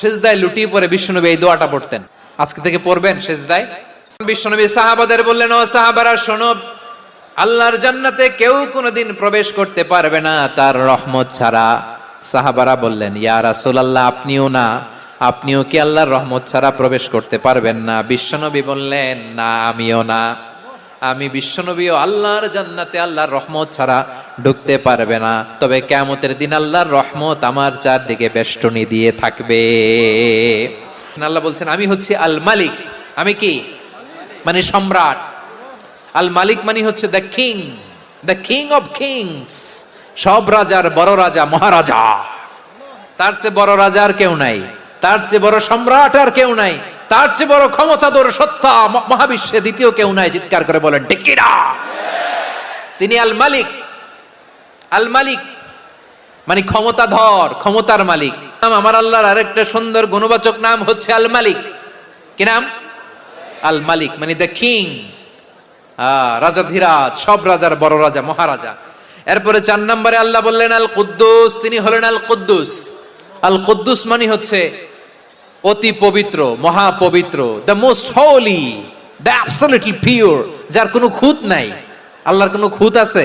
সেজদায় লুটিয়ে পরে বিশ্বনবী এই দোয়াটা পড়তেন। আজকে থেকে পড়বেন সেজদায়। বিশ্বনবী সাহাবাদের বললেন, ও সাহাবারা, শোনো, আল্লাহর জান্নাতে কেউ কোনোদিন প্রবেশ করতে পারবে না তার রহমত ছাড়া। সাহাবারা বললেন, ইয়া রাসূলুল্লাহ, আপনিও না, আপনিও কি আল্লাহর রহমত ছাড়া প্রবেশ করতে পারবেন না? বিশ্বনবী বললেন, না, আমিও না। আমি বিশ্বনবীও আল্লাহর জান্নাতে আল্লাহর রহমত ছাড়া ঢুকতে পারবে না। তবে কেয়ামতের দিন আল্লাহর রহমত আমার চারদিকে বেষ্টনী দিয়ে থাকবে। আল্লাহ বলছেন, আমি হচ্ছি আল মালিক। আমি কি? মানে সম্রাট। আল মালিক মানে হচ্ছে the king the king of kings সব রাজার বড় রাজা মহারাজা। তার চেয়ে বড় রাজা আর কেউ নাই। তার চেয়ে বড় সম্রাট আর কেউ নাই। তার চেয়ে বড় ক্ষমতাধর সত্তা মহাবিশ্বে দ্বিতীয় কেউ নাই। চিৎকার করে বলেন টিকিরা তিনি আল মালিক। আল মালিক। মানে ক্ষমতাধর, ক্ষমতার মালিক। নাম আমার আল্লাহর আরেকটা সুন্দর গুণবাচক নাম হচ্ছে আল মালিক। কি নাম? আল মালিক মানে দ্য কিং। রাজা ধীরাজ, সব রাজার বড় রাজা, মহারাজা। এরপরে চার নম্বরে আল্লাহ বললেন, আল কুদ্দুস। তিনি হলেন আল কুদ্দুস। আল কুদ্দুস মানে হচ্ছে অতি পবিত্র মহা পবিত্র the most holy the absolutely pure যার কোনো খুঁত নাই। আল্লাহর কোনো খুঁত আছে?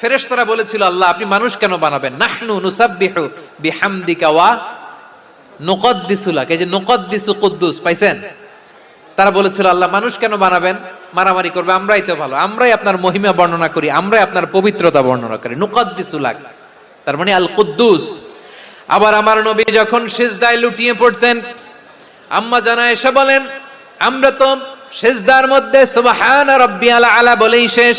ফেরেশতারা বলেছিল, আল্লাহ, আপনি মানুষ কেন বানাবেন? নাহনু নুসাব্বিহু বিহামদিকা ওয়া নুকদ্দিসুলাক এই যে নুকদ্দিসু কুদ্দুস, পাইছেন? তারা বলেছিল, আল্লাহ, মানুষ কেন বানাবেন? মারামারি করবে, আমরাই তো ভালো। আমরাই আপনার মহিমা বর্ণনা করি, আমরাই আপনার পবিত্রতা বর্ণনা করি। নুকদ্দিসুলাক তার মানে আল কুদ্দুস আবার আমার নবী যখন সিজদায় লুটিয়ে পড়তেন, আম্মা জানা এসে বলেন, আমরা তো সেজদার মধ্যে সুবহান রাব্বিয়াল আলা বলেই শেষ।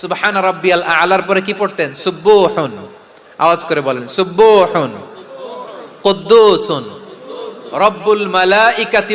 সুবহান রাব্বিয়াল আলার পরে কি পড়তেন? সুব্বুহুন আওয়াজ করে বলেন সুব্বুহুন কুদ্দুসুন। রব্বুল মালাইকাতি